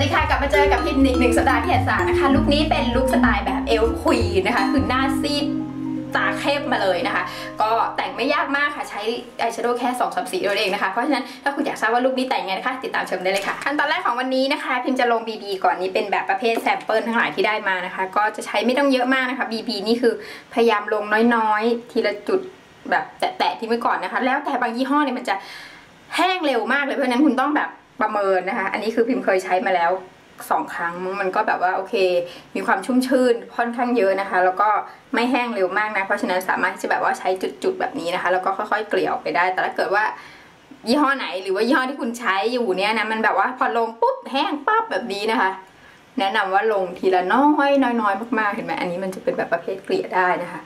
วัสดีค่ะกลับมาเจอกับพิมพ์อีกหนึ่งสัปดาห์ที่แสานะคะลุคนี้เป็นลุคสไตล์แบบเอลควีนนะคะ คือหน้าซีดตาเข้มมาเลยนะคะ ก็แต่งไม่ยากมากค่ะใช้อายแชโดว์แค่2อสสีตัวเองนะคะ เพราะฉะนั้นถ้าคุณอยากทราบว่าลุคนี้แต่งไงนะคะ ติดตามชมได้เลยค่ะ ขั้นตอนแรกของวันนี้นะคะ พิมจะลง BB ก่อนนี้เป็นแบบประเภทแซมเปิลทั้งหลายที่ได้มานะคะ ก็จะใช้ไม่ต้องเยอะมากนะคะ BB นี่คือพยายามลงน้อยๆ ทีละจุดแบบแตะๆทิ้งไว้ก่อนนะคะ แล้วแต่บางยี่ห้อเนี่ยมันจะแห้งเร็วมากเลยเพราะฉะนั้นคุณต้องแบบ ประเมินนะคะ อันนี้คือพิมเคยใช้มาแล้วสองครั้งมันก็แบบว่าโอเค มีความชุ่มชื่นค่อนข้างเยอะนะคะ แล้วก็ไม่แห้งเร็วมากนะ เพราะฉะนั้นสามารถที่จะแบบว่าใช้จุดๆแบบนี้นะคะ แล้วก็ค่อยๆเกลี่ยออกไปได้ แต่ถ้าเกิดว่ายี่ห้อไหนหรือว่ายี่ห้อที่คุณใช้อยู่เนี่ยนะมันแบบว่าพอลงปุ๊บแห้งปั๊บแบบนี้นะคะ แนะนำว่าลงทีละน้อยน้อยๆมากๆเห็นไหมอันนี้มันจะเป็นแบบประเภทเกลี่ยได้นะคะ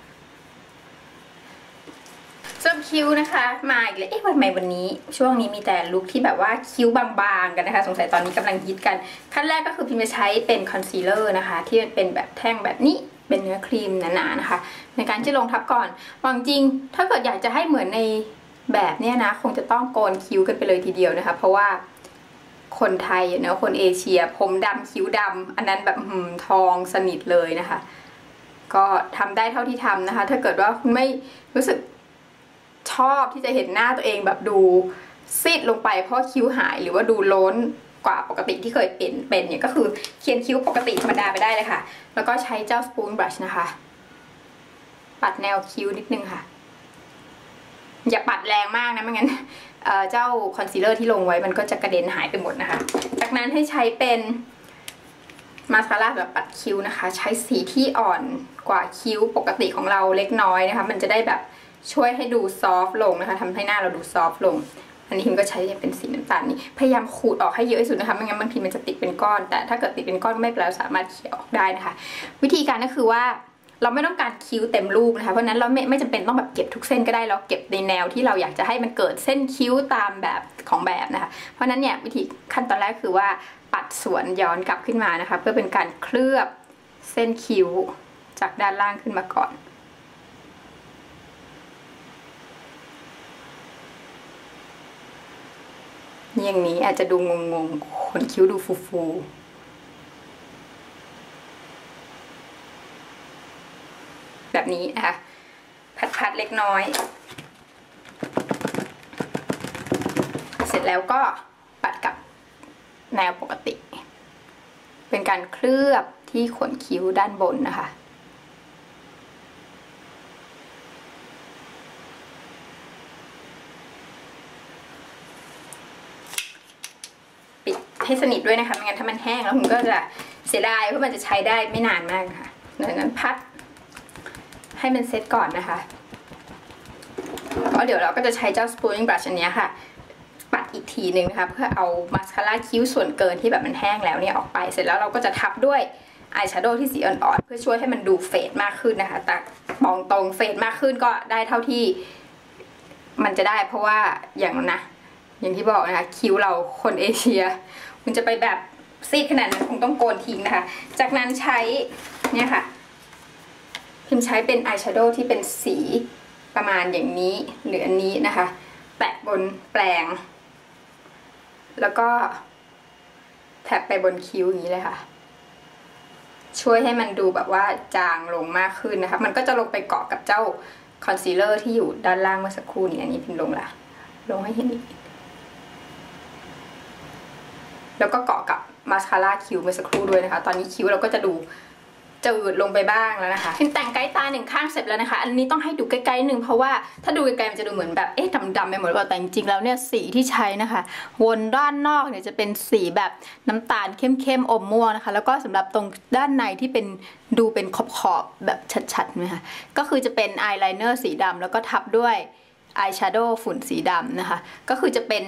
ส่วนคิ้วนะคะ มาอีกเลยเอ๊ะวันใหม่วันนี้ ช่วงนี้มีแต่ลุคที่แบบว่าคิ้วบางๆกันนะคะ สงสัยตอนนี้กำลังฮิตกัน ขั้นแรกก็คือพิมจะใช้เป็นคอนซีลเลอร์นะคะ ที่เป็นแบบแท่งแบบนี้เป็นเนื้อครีมหนาๆนะคะ ในการที่ลงทับก่อนวางจริง ถ้าเกิดอยากจะให้เหมือนในแบบเนี้ยนะ คงจะต้องโกนคิ้วกันไปเลยทีเดียวนะคะ เพราะว่าคนไทยเนาะคนเอเชีย ผมดำคิ้วดำอันนั้นแบบหืมทองสนิทเลยนะคะ ก็ทำได้เท่าที่ทำนะคะ ถ้าเกิดว่าคุณไม่รู้สึก ชอบที่จะเห็นหน้าตัวเองแบบดูซีดลงไปเพราะคิ้วหายหรือว่าดูล้นกว่าปกติที่เคยเป็นเป็นเนี่ยก็คือเขียนคิ้วปกติธรรมดาไปได้เลยค่ะ แล้วก็ใช้เจ้าสปูนบรัชนะคะ ปัดแนวคิ้วนิดนึงค่ะ อย่าปัดแรงมากนะไม่งั้นเจ้าคอนซีลเลอร์ที่ลงไว้มันก็จะกระเด็นหายไปหมดนะคะ จากนั้นให้ใช้เป็นมาสคาร่าแบบปัดคิ้วนะคะ ใช้สีที่อ่อนกว่าคิ้วปกติของเราเล็กน้อยนะคะ มันจะได้แบบ ช่วยให้ดูซอฟลงนะคะทำให้หน้าเราดูซอฟลง อันนี้พิมก็ใช้เป็นสีน้ำตาลนี่พยายามขูดออกให้เยอะที่สุดนะคะไม่งั้นบางทีมันจะติดเป็นก้อน แต่ถ้าเกิดติดเป็นก้อนไม่เป็นไรสามารถเขี่ยออกได้นะคะ วิธีการก็คือว่าเราไม่ต้องการคิ้วเต็มรูปนะคะ เพราะนั้นเราไม่ไม่จำเป็นต้องแบบเก็บทุกเส้นก็ได้ เราเก็บในแนวที่เราอยากจะให้มันเกิดเส้นคิ้วตามแบบของแบบนะคะ เพราะนั้นเนี่ยวิธีขั้นตอนแรกคือว่าปัดสวนย้อนกลับขึ้นมานะคะ เพื่อเป็นการเคลือบเส้นคิ้วจากด้านล่างขึ้นมาก่อน อย่างนี้อาจจะดูงงๆขนคิ้วดูฟูๆแบบนี้นะคะ พัดๆเล็กน้อย เสร็จแล้วก็ปัดกับแนวปกติ เป็นการเคลือบที่ขนคิ้วด้านบนนะคะ ให้สนิทด้วยนะคะไม่งั้นถ้ามันแห้งแล้วผมก็จะเสียดายเพราะมันจะใช้ได้ไม่นานมากค่ะดังนั้นพัด ให้มันเซ็ตก่อนนะคะแล้วเดี๋ยวเราก็จะใช้เจ้าสปูนบรัชอันนี้ค่ะ ปัดอีกทีหนึ่งนะคะเพื่อเอามาสคาร่าคิ้วส่วนเกินที่แบบมันแห้งแล้วเนี่ยออกไป เสร็จแล้วเราก็จะทับด้วยอายแชโดว์ที่สีอ่อนๆเพื่อช่วยให้มันดูเฟดมากขึ้นนะคะ แต่มองตรงเฟดมากขึ้นก็ได้เท่าที่มันจะได้เพราะว่าอย่างนะ อย่างที่บอกนะคะ คิ้วเราคนเอเชีย คุณจะไปแบบซีดขนาดนั้นคงต้องโกนทิ้งนะคะ จากนั้นใช้เนี่ยค่ะ พิมใช้เป็นอายแชโดว์ที่เป็นสีประมาณอย่างนี้หรืออันนี้นะคะแตะบนแปลง แล้วก็แทบไปบนคิ้วอย่างนี้เลยค่ะ ช่วยให้มันดูแบบว่าจางลงมากขึ้นนะคะ มันก็จะลงไปเกาะกับเจ้าคอนซีลเลอร์ที่อยู่ด้านล่างเมื่อสักครู่นี้อันนี้พิมลงละลงให้เห็นอีก แล้วก็เกาะกับมาสคาร่าคิ้วเมื่อสักครู่ด้วยนะคะ ตอนนี้คิ้วเราก็จะดูจืดลงไปบ้างแล้วนะคะพิมแต่งไกด์ตาหนึ่งข้างเสร็จแล้วนะคะ อันนี้ต้องให้ดูใกล้ๆหนึ่งเพราะว่าถ้าดูไกลๆมันจะดูเหมือนแบบเอ๊ะดำๆไปหมดแต่จริงๆแล้วเนี่ยสีที่ใช้นะคะ วนด้านนอกเนี่ยจะเป็นสีแบบน้ำตาลเข้มๆอมม่วงนะคะ แล้วก็สำหรับตรงด้านในที่เป็นดูเป็นขอบๆแบบชัดๆไหมคะก็คือจะเป็นอายไลเนอร์สีดำแล้วก็ทับด้วยอายแชโดว์ฝุ่นสีดำนะคะ ก็คือจะเป็น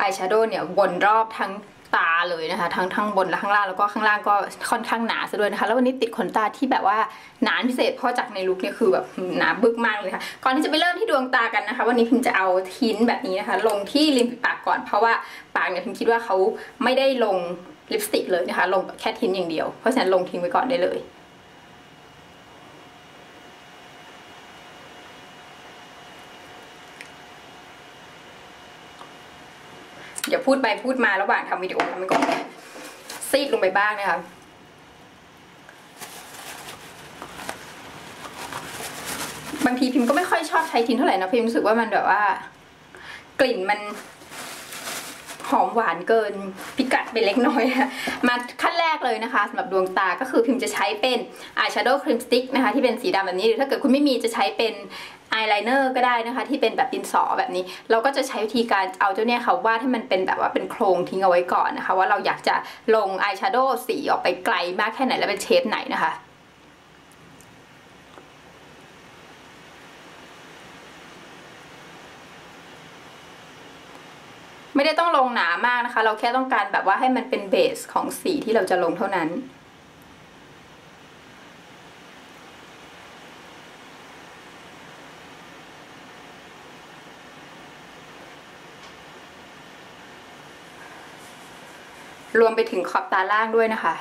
อายแชโดว์เนี่ยวนรอบทั้งตาเลยนะคะทั้งทั้งบนและข้างล่างแล้วก็ข้างล่างก็ค่อนข้างหนาซะด้วยนะคะแล้ววันนี้ติดขนตาที่แบบว่าหนาพิเศษเพราะจากในลุคเนี่ยคือแบบหนาบึกมากเลยค่ะก่อนที่จะไปเริ่มที่ดวงตากันนะคะ วันนี้พิมจะเอาทิ้นแบบนี้นะคะ ลงที่ริมปากก่อนเพราะว่าปากเนี่ยพิมคิดว่าเขาไม่ได้ลงลิปสติกเลยนะคะ ลงแค่ทิ้นอย่างเดียวเพราะฉะนั้นลงทิ้งไว้ก่อนได้เลยเดี๋ยว พูดไปพูดมาระหว่างทำวิดีโอทำไปก่อนซีดลงไปบ้างนะคะบางทีพิมพ์ก็ไม่ค่อยชอบใช้ทินเท่าไหร่นะพิมพ์รู้สึกว่ามันแบบว่ากลิ่นมัน หอมหวานเกินพิกัดไปเล็กน้อยนะมาขั้นแรกเลยนะคะสำหรับดวงตาก็คือพิมพ์จะใช้เป็นอายแชโดว์ครีมสติ๊กนะคะที่เป็นสีดำแบบนี้หรือถ้าเกิดคุณไม่มีจะใช้เป็นอายไลเนอร์ก็ได้นะคะที่เป็นแบบดินสอแบบนี้ เราก็จะใช้วิธีการเอาเจ้าเนี่ยค่ะวาดให้มันเป็นแบบว่าเป็นโครงทิ้งเอาไว้ก่อนนะคะ ว่าเราอยากจะลงอายแชโดว์สีออกไปไกลมากแค่ไหนและเป็นเชฟไหนนะคะ ไม่ได้ต้องลงหนามากนะคะ เราแค่ต้องการแบบว่าให้มันเป็นเบสของสีที่เราจะลงเท่านั้น รวมไปถึงขอบตาล่างด้วยนะคะ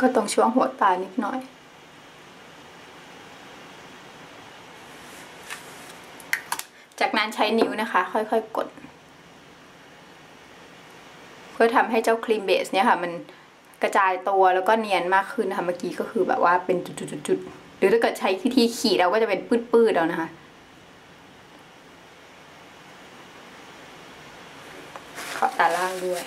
ก็ตรงช่วงหัวตานิดหน่อย การใช้นิ้วนะคะ ค่อยๆกด เพื่อทำให้เจ้าครีมเบสเนี่ยค่ะ มันกระจายตัวแล้วก็เนียนมากขึ้นค่ะเมื่อกี้ก็คือแบบว่าเป็นจุดๆๆหรือถ้าเกิดใช้วิธีขีดเราก็จะเป็นปื้ดๆแล้วนะคะขอตาล่างด้วย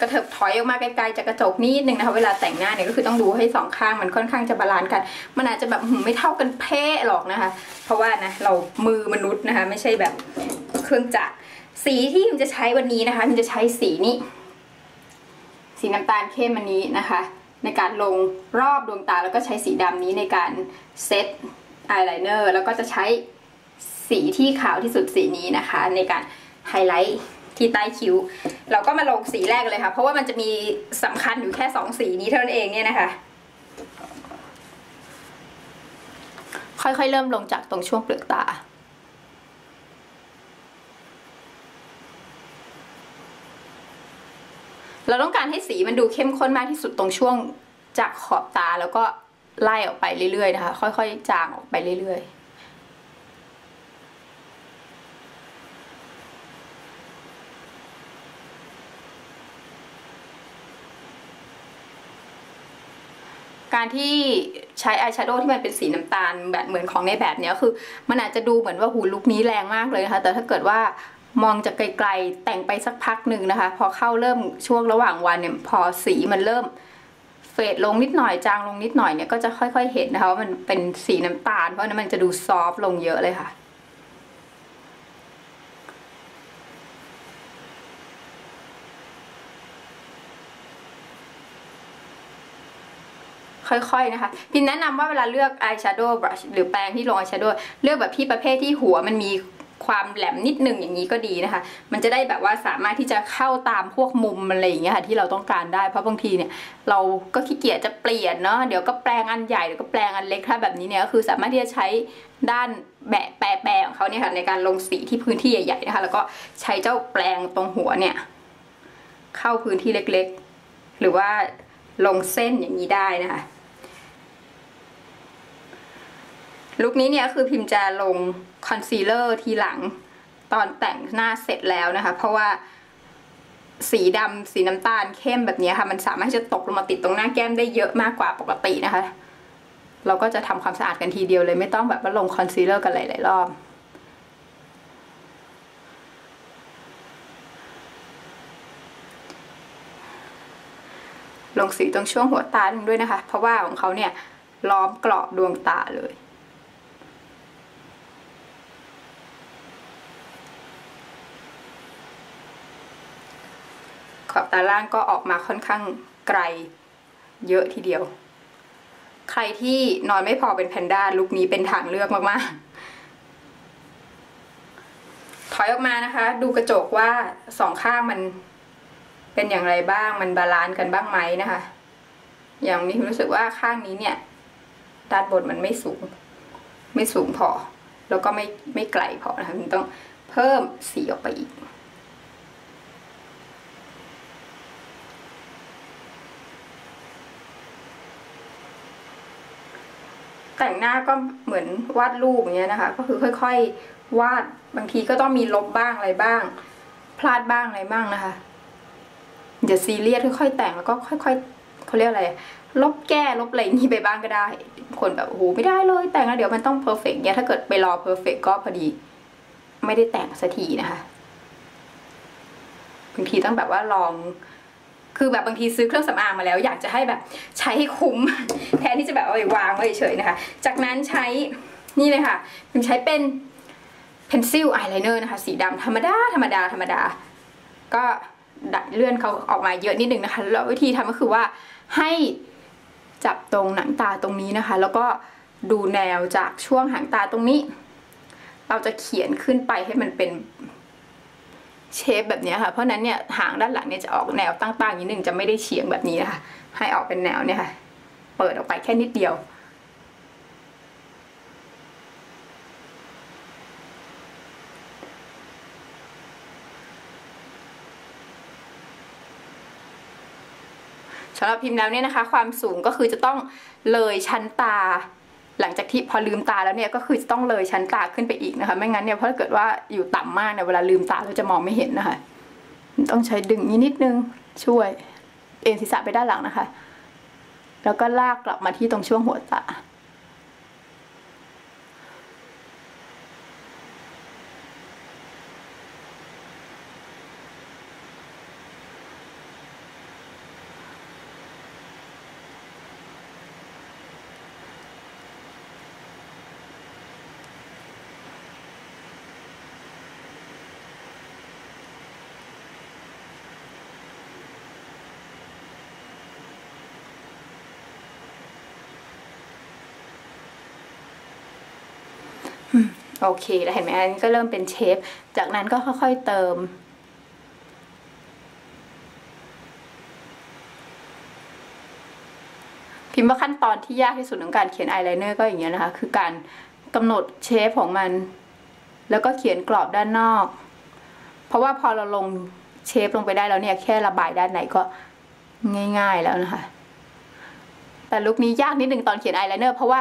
กระเถิบถอยออกมาไกลๆจากกระจกนิดนึงนะคะ เวลาแต่งหน้าเนี่ยก็คือต้องดูให้สองข้างมันค่อนข้างจะบาลานซ์กัน มันอาจจะแบบหืมไม่เท่ากันเพ่หรอกนะคะ เพราะว่านะเรามือมนุษย์นะคะ ไม่ใช่แบบเครื่องจักรสีที่มันจะใช้วันนี้นะคะ มันจะใช้สีนี้สีน้ำตาลเข้มอันนี้นะคะ ในการลงรอบดวงตาแล้วก็ใช้สีดำนี้ในการเซตอายไลเนอร์แล้วก็จะใช้สีที่ขาวที่สุดสีนี้นะคะ ในการไฮไลท์ ที่ใต้คิ้ว เราก็มาลงสีแรกเลยค่ะ เพราะว่ามันจะมีสำคัญอยู่แค่สองสีนี้เท่านั้นเองเนี่ยนะคะ ค่อยๆเริ่มลงจากตรงช่วงเปลือกตาเราต้องการให้สีมันดูเข้มข้นมากที่สุดตรงช่วงจากขอบตาแล้วก็ไล่ออกไปเรื่อยๆนะคะ ค่อยๆ จางออกไปเรื่อยๆ การที่ใช้อายแชโดว์ที่มันเป็นสีน้ำตาลแบบเหมือนของในแบบเนี้ยคือ มันอาจจะดูเหมือนว่าหูลุคนี้แรงมากเลยนะคะ แต่ถ้าเกิดว่ามองจากไกลๆแต่งไปสักพักหนึ่งนะคะ พอเข้าเริ่มช่วงระหว่างวันเนี่ยพอสีมันเริ่มเฟดลงนิดหน่อยจางลงนิดหน่อยเนี่ยก็จะค่อยๆเห็นนะคะว่ามันเป็นสีน้ำตาลเพราะนั้นมันจะดูซอฟต์ลงเยอะเลยค่ะ ค่อยๆนะคะพิมแนะนำว่าเวลาเลือก eyeshadow brush หรือแปรงที่ลง eyeshadow เลือกแบบที่ประเภทที่หัวมันมีความแหลมนิดนึงอย่างนี้ก็ดีนะคะ มันจะได้แบบว่าสามารถที่จะเข้าตามพวกมุมอะไรอย่างเงี้ยค่ะที่เราต้องการได้ เพราะบางทีเนี่ยเราก็ขี้เกียจจะเปลี่ยนเนาะ เดี๋ยวก็แปลงอันใหญ่เดี๋ยวก็แปลงอันเล็ก ถ้าแบบนี้เนี่ยก็คือสามารถที่จะใช้ด้านแบะแปรแปรของเขาเนี่ยค่ะในการลงสีที่พื้นที่ใหญ่ๆนะคะ แล้วก็ใช้เจ้าแปลงตรงหัวเนี่ยเข้าพื้นที่เล็กๆ หรือว่าลงเส้นอย่างนี้ได้นะคะ ลุคนี้เนี่ยคือพิมพ์จะลงคอนซีลเลอร์ทีหลังตอนแต่งหน้าเสร็จแล้วนะคะ เพราะว่าสีดำสีน้ำตาลเข้มแบบนี้ค่ะ มันสามารถจะตกลงมาติดตรงหน้าแก้มได้เยอะมากกว่าปกตินะคะ เราก็จะทำความสะอาดกันทีเดียวเลยไม่ต้องแบบว่าลงคอนซีลเลอร์กันหลายๆรอบลงสีตรงช่วงหัวตาลงด้วยนะคะ เพราะว่าของเขาเนี่ยล้อมกรอบดวงตาเลย ขอบ ตาล่างก็ออกมาค่อนข้างไกล เยอะทีเดียว ใครที่นอนไม่พอเป็นแพนด้าลุคนี้เป็นทางเลือกมากๆ ถอยออกมานะคะ ดูกระจกว่าสองข้างมันเป็นอย่างไรบ้างมันบาลานซ์กันบ้างไหมนะคะ อย่างนี้รู้สึกว่าข้างนี้เนี่ยด้านบนมันไม่สูง ไม่สูงพอ แล้วก็ไม่ไม่ไกลพอนะคะมันต้องเพิ่มสีออกไปอีก แต่งหน้าก็เหมือนวาดรูปอย่างเงี้ยนะคะ ก็คือค่อย ๆ วาดบางทีก็ต้องมีลบบ้างอะไรบ้าง พลาดบ้างอะไรบ้างนะคะอย่าซีเรียสค่อยๆแต่งแล้วก็ค่อยๆเขาเรียกอะไร ลบแก้ลบอะไรนี้ไปบ้างก็ได้ คนแบบโอ้โหไม่ได้เลยแต่งแล้วเดี๋ยวมันต้องเพอร์เฟกต์เนี่ยถ้าเกิดไปรอเพอร์เฟกก็พอดี ไม่ได้แต่งสักทีนะคะบางทีต้องแบบว่าลอง คือแบบบางทีซื้อเครื่องสำอางมาแล้ว อยากจะให้แบบใช้ให้คุ้ม แทนที่จะแบบเอาไปวางไว้เฉยๆนะคะ จากนั้นใช้นี่เลยค่ะพิมใช้เป็น pencil eyeliner นะคะ สีดำธรรมดาธรรมดาธรรมดา ก็ดัดเลื่อนเขาออกมาเยอะนิดนึงนะคะ แล้ววิธีทำก็คือว่าให้จับตรงหนังตาตรงนี้นะคะ แล้วก็ดูแนวจากช่วงหางตาตรงนี้ เราจะเขียนขึ้นไปให้มันเป็น เชฟแบบนี้ค่ะ เพราะนั้นเนี่ยหางด้านหลังเนี่ยจะออกแนวตั้งๆนิดนึงจะไม่ได้เฉียงแบบนี้นะคะ ให้ออกเป็นแนวเนี่ยค่ะ เปิดออกไปแค่นิดเดียว สำหรับพิมพ์แล้วเนี่ยนะคะ ความสูงก็คือจะต้องเลยชั้นตา หลังจากที่พอลืมตาแล้วเนี่ยก็คือจะต้องเลยชั้นตาขึ้นไปอีกนะคะ ไม่งั้นเนี่ยเพราะถ้าเกิดว่าอยู่ต่ำมากเนี่ยเวลาลืมตาเราจะมองไม่เห็นนะคะ ต้องใช้ดึงนี้นิดนึงช่วย เอ็นศีรษะไปด้านหลังนะคะ แล้วก็ลากกลับมาที่ตรงช่วงหัวตา โอเคแล้วเห็นไหมอันนี้ก็เริ่มเป็นเชฟ จากนั้นก็ค่อยๆเติม พิมพ์ว่าขั้นตอนที่ยากที่สุดของการเขียนอายไลเนอร์ก็อย่างเงี้ยนะคะ คือการกำหนดเชฟของมัน แล้วก็เขียนกรอบด้านนอก เพราะว่าพอเราลงเชฟลงไปได้แล้วเนี่ยแค่ระบายด้านไหนก็ง่าย ๆแล้วนะคะ แต่ลุคนี้ยากนิดนึงตอนเขียนอายไลเนอร์เพราะว่า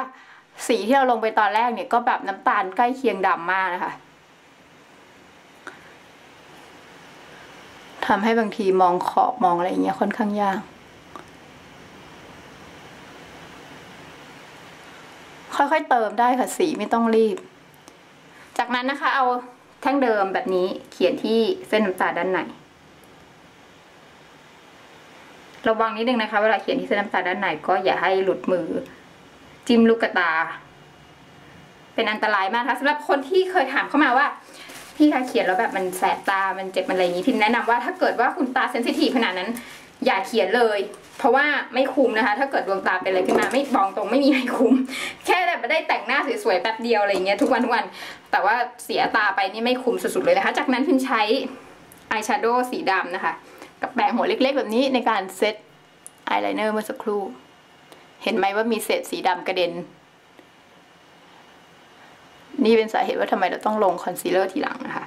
สีที่เราลงไปตอนแรกเนี่ยก็แบบน้ำตาลใกล้เคียงดำมากนะคะทำให้บางทีมองขอบมองอะไรอย่างเงี้ยค่อนข้างยาก ค่อยๆเติมได้ค่ะสีไม่ต้องรีบ จากนั้นนะคะ เอาแท่งเดิมแบบนี้เขียนที่เส้นน้ำตาด้านในระวังนิดนึงนะคะ เวลาเขียนที่เส้นน้ำตาด้านในก็อย่าให้หลุดมือ จิ้มลูกกระตา เป็นอันตรายมากนะคะสำหรับคนที่เคยถามเข้ามาว่า พี่คะเขียนแล้วแบบมันแสบตา มันเจ็บมันอะไรอย่างนี้พิมแนะนำว่าถ้าเกิดว่าคุณตาเซนซิทีฟขนาดนั้น อย่าเขียนเลย เพราะว่าไม่คุ้มนะคะ ถ้าเกิดดวงตาเป็นอะไรขึ้นมาไม่บองตรงไม่มีอะไรคุ้ม แค่แบบได้แต่งหน้าสวยๆแป๊บเดียวอะไรอย่างเงี้ยทุกวันทุกวัน แต่ว่าเสียตาไปนี่ไม่คุ้มสุดๆเลยนะคะ จากนั้นพิมใช้อายแชโดว์สีดำนะคะ กับแปรงหัวเล็กๆ แบบนี้ในการเซตอายไลเนอร์เมื่อสักครู่ เห็นไหมว่ามีเศษสีดำกระเด็น นี่เป็นสาเหตุว่าทำไมเราต้องลงคอนซีลเลอร์ทีหลังนะคะ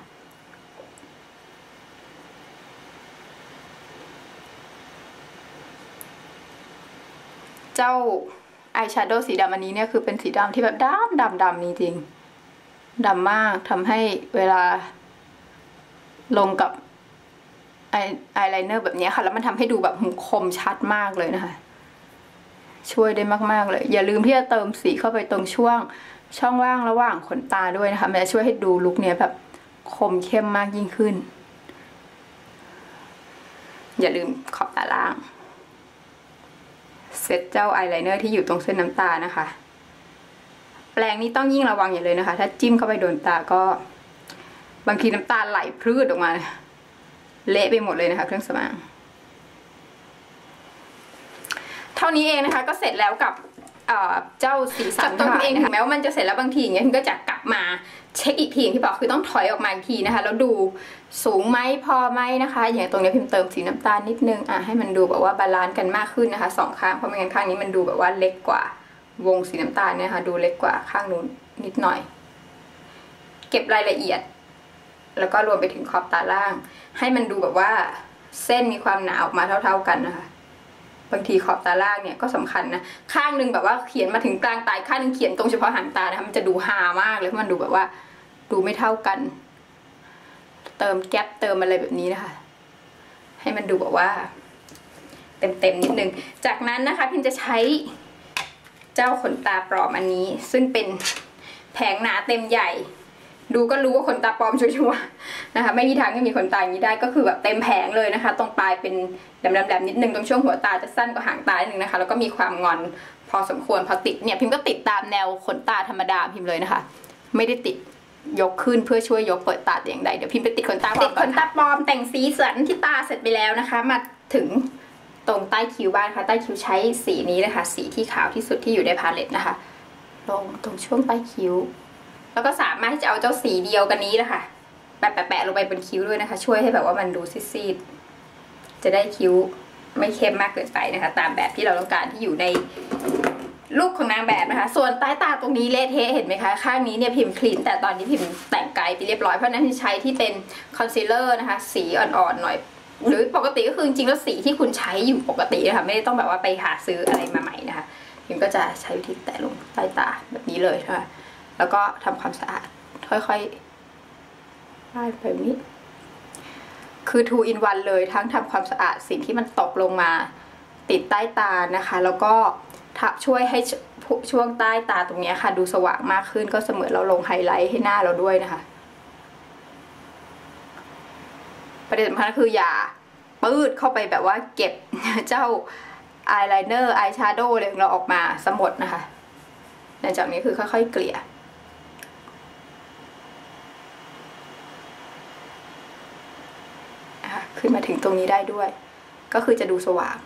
เจ้าอายแชโดว์สีดำอันนี้เนี่ยคือเป็นสีดำที่แบบดำดำดำจริงๆดำมากทำให้เวลาลงกับไอไลเนอร์แบบนี้ค่ะ แล้วมันทำให้ดูแบบคมชัดมากเลยนะคะ ช่วยได้มากๆเลย อย่าลืมที่จะเติมสีเข้าไปตรงช่วงช่องว่างระหว่างขนตาด้วยนะคะ มันจะช่วยให้ดูลุคเนี้ยแบบคมเข้มมากยิ่งขึ้น อย่าลืมขอบตาล่างเซตเจ้าอายไลเนอร์ที่อยู่ตรงเส้นน้ำตานะคะ แปรงนี้ต้องยิ่งระวังอย่าเลยนะคะ ถ้าจิ้มเข้าไปโดนตาก็ บางทีน้ำตาไหลพรืดออกมา เละไปหมดเลยนะคะ เครื่องสมาง เท่านี้เองนะคะก็เสร็จแล้วกับเจ้าสีสันตัวเองถึงแม้ว่ามันจะเสร็จแล้วบางทีอย่างเงี้ยคุณก็จะกลับมาเช็คอีกทีที่บอกคือต้องถอยออกมาอีกทีนะคะแล้วดูสูงไหมพอไหมนะคะ อย่างตรงนี้พิมพ์เติมสีน้ำตาลนิดนึงอะให้มันดูแบบว่าบาลานซ์กันมากขึ้นนะคะสองข้างเพราะไม่งั้นข้างนี้มันดูแบบว่าเล็กกว่าวงสีน้ำตาลเนี่ยค่ะดูเล็กกว่าข้างนู้นนิดหน่อย เก็บรายละเอียด แล้วก็รวมไปถึงขอบตาล่าง ให้มันดูแบบว่าเส้นมีความหนาออกมาเท่า ๆกันนะคะ บางทีขอบตาล่างเนี่ยก็สำคัญนะข้างหนึ่งแบบว่าเขียนมาถึงกลางตาข้างหนึ่งเขียนตรงเฉพาะหางตานะคะมันจะดูฮามากเลยเพราะมันดูแบบว่า ดูไม่เท่ากัน เติมแก๊ปเติมอะไรแบบนี้นะคะให้มันดูแบบว่า เต็มๆนิดนึง จากนั้นนะคะพิมจะใช้เจ้าขนตาปลอมอันนี้ ซึ่งเป็นแผงหนาเต็มใหญ่ ดูก็รู้ว่าขนตาปลอมชัวร์ๆนะคะ ไม่มีทางที่มีขนตาอย่างนี้ได้ก็คือแบบเต็มแผงเลยนะคะ ตรงปลายเป็นแหลมๆนิดนึงตรงช่วงหัวตาจะสั้นกว่าหางตาหนึ่งนะคะ แล้วก็มีความงอนพอสมควรพอติดเนี่ยพิมก็ติดตามแนวขนตาธรรมดาพิมเลยนะคะ ไม่ได้ติดยกขึ้นเพื่อช่วยยกเปิดตาแต่อย่างใดเดี๋ยวพิมไปติดขนตาติดขนตาปลอมแต่งสีสันที่ตาเสร็จไปแล้วนะคะ มาถึงตรงใต้คิ้วบ้างค่ะ ใต้คิ้วใช้สีนี้เลยค่ะสีที่ขาวที่สุดที่อยู่ในพาเลตนะคะ ลงตรงช่วงใต้คิ้ว แล้วก็สามารถที่จะเอาเจ้าสีเดียวกันนี้นะคะแปะๆลงไปบนคิ้วด้วยนะคะ ช่วยให้แบบว่ามันดูซีดๆจะได้คิ้วไม่เข้มมากเกินไปนะคะ ตามแบบที่เราต้องการที่อยู่ในลูกของนางแบบนะคะ ส่วนใต้ตาตรงนี้เละเทะเห็นไหมคะ ข้างนี้เนี่ยพิมพ์คลีนแต่ตอนนี้พิมพ์แต่งไกลไปเรียบร้อย เพราะนั้นใช้ที่เป็นคอนซีลเลอร์นะคะ สีอ่อนๆหน่อย หรือปกติก็คือจริงๆแล้วสีที่คุณใช้อยู่ปกตินะคะ ไม่ได้ต้องแบบว่าไปหาซื้ออะไรมาใหม่นะคะพิมก็จะใช้วิธีแตะลงใต้ตาแบบนี้เลยนะคะ แล้วก็ทำความสะอาด ค่อยๆไล่ไปแบบนี้ คือ two in one เลยทั้งทำความสะอาดสิ่งที่มันตกลงมา ติดใต้ตานะคะ แล้วก็ช่วยให้ช่วงใต้ตาตรงนี้ค่ะ ดูสว่างมากขึ้นก็เสมือนเราลงไฮไลท์ให้หน้าเราด้วยนะคะ ประเด็นสำคัญคืออย่าปืดเข้าไปแบบว่าเก็บเจ้าอายไลเนอร์อายแชโดว์อะไรของเราออกมาสมดนะคะหลังจากนี้คือค่อยๆเกลี่ย ขึ้นมาถึงตรงนี้ได้ด้วย ก็คือจะดูสว่าง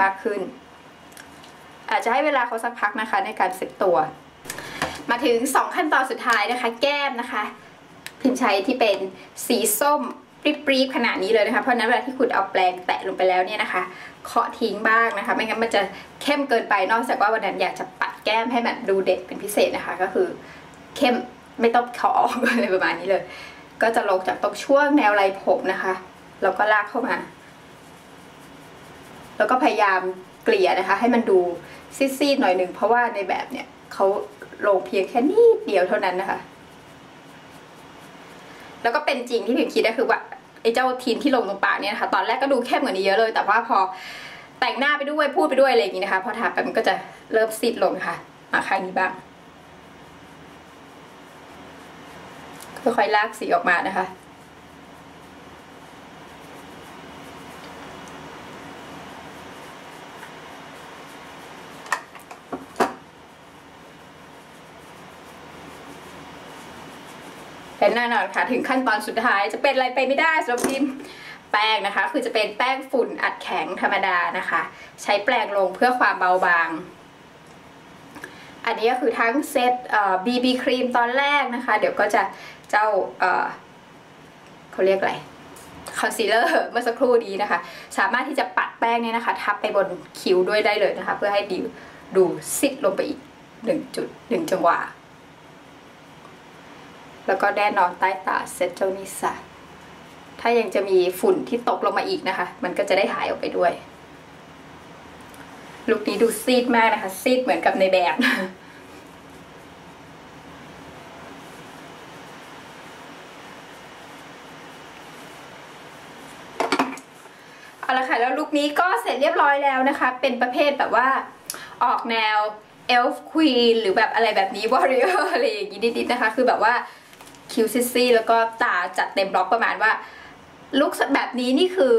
มากขึ้น อาจจะให้เวลาเขาสักพักนะคะในการเซ็ตตัว มาถึง 2 ขั้นตอนสุดท้ายนะคะ แก้มนะคะ พิมพ์ใช้ที่เป็นสีส้มปรี๊บๆขนาดนี้เลยนะคะ เพราะนั้นเวลาที่คุณเอาแปรงแตะลงไปแล้วเนี่ยนะคะ เคาะทิ้งบ้างนะคะ ไม่งั้นมันจะเข้มเกินไป นอกจากว่าวันนั้นอยากจะปัดแก้มให้มันดูเด็กเป็นพิเศษนะคะ ก็คือเข้มไม่ต้องเคาะออกอะไรประมาณนี้เลย ก็จะลงจากตรงช่วงแนวไหล่ผมนะคะแล้วก็ลากเข้ามา แล้วก็พยายามเกลี่ยนะคะ ให้มันดูซีดๆหน่อยหนึ่งเพราะว่าในแบบเนี่ยเขาลงเพียงแค่นิดเดียวเท่านั้นนะคะ แล้วก็เป็นจริงที่พิมคิดก็คือว่าไอ้เจ้าทีนที่ลงตรงปากเนี่ยนะคะ ตอนแรกก็ดูเข้มกว่านี้เยอะเลย แต่ว่าพอแต่งหน้าไปด้วยพูดไปด้วยอะไรอย่างนี้นะคะ พอทาไปมันก็จะเริ่มซีดลงค่ะมาข้างนี้บ้าง ค่อยๆลากสีออกมานะคะและแน่นอนค่ะ ถึงขั้นตอนสุดท้ายจะเป็นอะไรไปไม่ได้สำหรับพิมแป้งนะคะ คือจะเป็นแป้งฝุ่นอัดแข็งธรรมดานะคะ ใช้แปรงลงเพื่อความเบาบาง อันนี้ก็คือทั้งเซตบีบีครีมตอนแรกนะคะ เดี๋ยวก็จะ เจ้าเขาเรียกอะไรคอนซีลเลอร์เมื่อสักครู่นี้นะคะ สามารถที่จะปัดแป้งเนี่ยนะคะ ทับไปบนคิ้วด้วยได้เลยนะคะ เพื่อให้ดิวดูซิดลงไปอีกหนึ่งจุดหนึ่งจังหวะ แล้วก็แน่นอนใต้ตาเซตเจ้านิสาถ้ายังจะมีฝุ่นที่ตกลงมาอีกนะคะ มันก็จะได้หายออกไปด้วยลุคนี้ดูซีดมากนะคะ ซีดเหมือนกับในแบบเอาละค่ะแล้วลุค นี้ก็เสร็จเรียบร้อยแล้วนะคะ เป็นประเภทแบบว่าออกแนวเอลฟ์ควีนหรือแบบอะไรแบบนี้วอริเออร์อะไรอย่างนี้นิดๆนะคะ คือแบบว่าคิ้วซิซี่แล้วก็ตาจัดเต็มบล็อกประมาณว่าลุคแบบนี้นี่คือ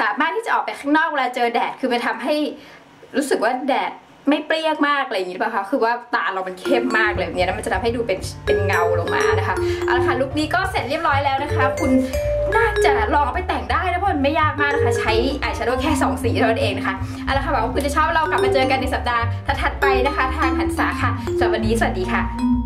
สามารถที่จะออกไปข้างนอกเวลาเจอแดดคือไปทำให้รู้สึกว่าแดดไม่เปรี้ยงมากอะไรอย่างนี้ป่ะคะ คือว่าตาเรามันเข้มมากเลยแบบนี้นะมันจะทำให้ดูเป็นเป็นเงาลงมานะคะ เอาละค่ะลุคนี้ก็เสร็จเรียบร้อยแล้วนะคะ คุณน่าจะลองเอาไปแต่งได้ มันไม่ยากมากนะคะ ใช้อายแชโดว์แค่2สีเท่านั้นเองนะคะเอาละค่ะหวังว่าคุณจะชอบเรากลับมาเจอกันในสัปดาห์ถัดไปนะคะ ทางหันษาค่ะสวัสดีสวัสดีค่ะ